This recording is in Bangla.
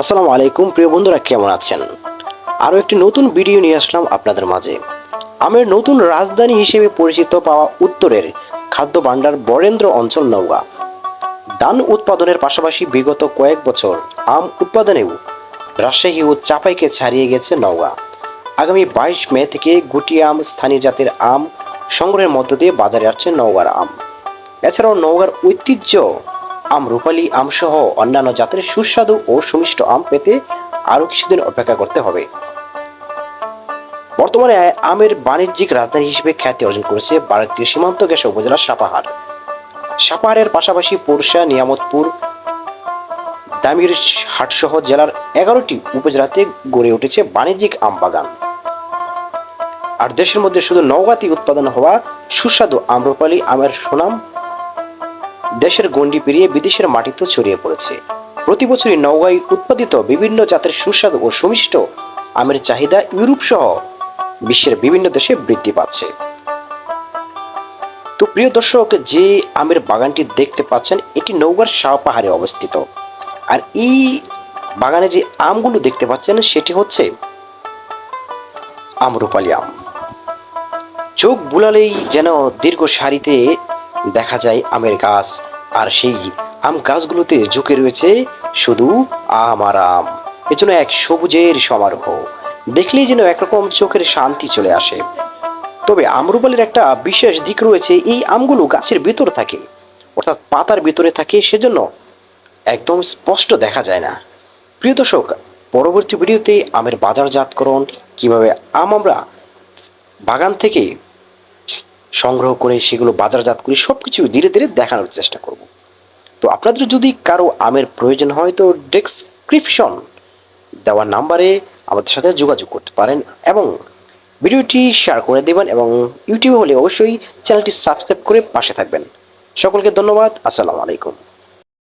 আসসালামু আলাইকুম, প্রিয় বন্ধুরা, কেমন আছেন? আরও একটি নতুন ভিডিও নিয়ে আসলাম আপনাদের মাঝে। আমের নতুন রাজধানী হিসেবে পরিচিত পাওয়া উত্তরের খাদ্য ভাণ্ডার বরেন্দ্র অঞ্চল নওগাঁ। ধান উৎপাদনের পাশাপাশি বিগত কয়েক বছর আম উৎপাদনেও রাজশাহী ও চাপাইকে ছাড়িয়ে গেছে নওগাঁ। আগামী বাইশ মে থেকে গুটি আম স্থানীয় জাতের আম সংগ্রহের মধ্য দিয়ে বাজারে আসছে নওগাঁর আম। এছাড়াও নওগাঁর ঐতিহ্য, আম রূপালী আম সহ অন্যান্য জাতের সুস্বাদু ও সুমিষ্ট আম পেতে আরও কিছুদিন অপেক্ষা করতে হবে। বর্তমানে আমের বাণিজ্যিক রাজধানী হিসেবে খ্যাতি অর্জন করেছে ভারতীয় সীমান্ত গ্যাস উপজেলা সাপাহার। সাপাহারের পাশাপাশি পুরসা নিয়ামতপুর দামির হাটসহ জেলার এগারোটি উপজেলাতে গড়ে উঠেছে বাণিজ্যিক আম বাগান। আর দেশের মধ্যে শুধু নওগাঁতে উৎপাদন হওয়া সুস্বাদু আম্রপালি আমের সুনাম দেশের গণ্ডি পেরিয়ে বিদেশের মাটিতেও ছড়িয়ে পড়েছে। প্রতি বছরই নওগাঁয় উৎপাদিত বিভিন্ন জাতের সুস্বাদু ও সুমিষ্ট আমের চাহিদা ইউরোপ সহ বিশ্বের বিভিন্ন দেশে বৃদ্ধি পাচ্ছে। তো প্রিয় দর্শক, যে আমের বাগানটি দেখতে পাচ্ছেন, এটি নওগাঁর শাহ পাহাড়ে অবস্থিত। আর এই বাগানে যে আমগুলো দেখতে পাচ্ছেন, সেটি হচ্ছে আমরুপালি আম। চোখ বুলালেই যেন দীর্ঘ সারিতে দেখা যায় আমের গাছ। আর সেই আম গাছগুলোতে ঝুঁকে রয়েছে শুধু আম আর আম। এজন্য এক সবুজের সমারোহ। দেখলেই যেন একরকম চোখের শান্তি চলে আসে। তবে আমরুপালির একটা বিশেষ দিক রয়েছে, এই আমগুলো গাছের ভিতর থাকে। অর্থাৎ পাতার ভিতরে থাকে, সেজন্য একদম স্পষ্ট দেখা যায় না। প্রিয় দর্শক, পরবর্তী ভিডিওতে আমের বাজারজাতকরণ, কীভাবে আম আমরা বাগান থেকে সংগ্রহ করে সেগুলো বাজারজাত করি সব কিছু ধীরে ধীরে দেখানোর চেষ্টা করব। তো আপনাদের যদি কারও আমের প্রয়োজন হয় তো ডেসক্রিপশন দেওয়া নাম্বারে আমাদের সাথে যোগাযোগ করতে পারেন এবং ভিডিওটি শেয়ার করে দেবেন এবং ইউটিউবে হলে অবশ্যই চ্যানেলটি সাবস্ক্রাইব করে পাশে থাকবেন। সকলকে ধন্যবাদ, আসসালামু আলাইকুম।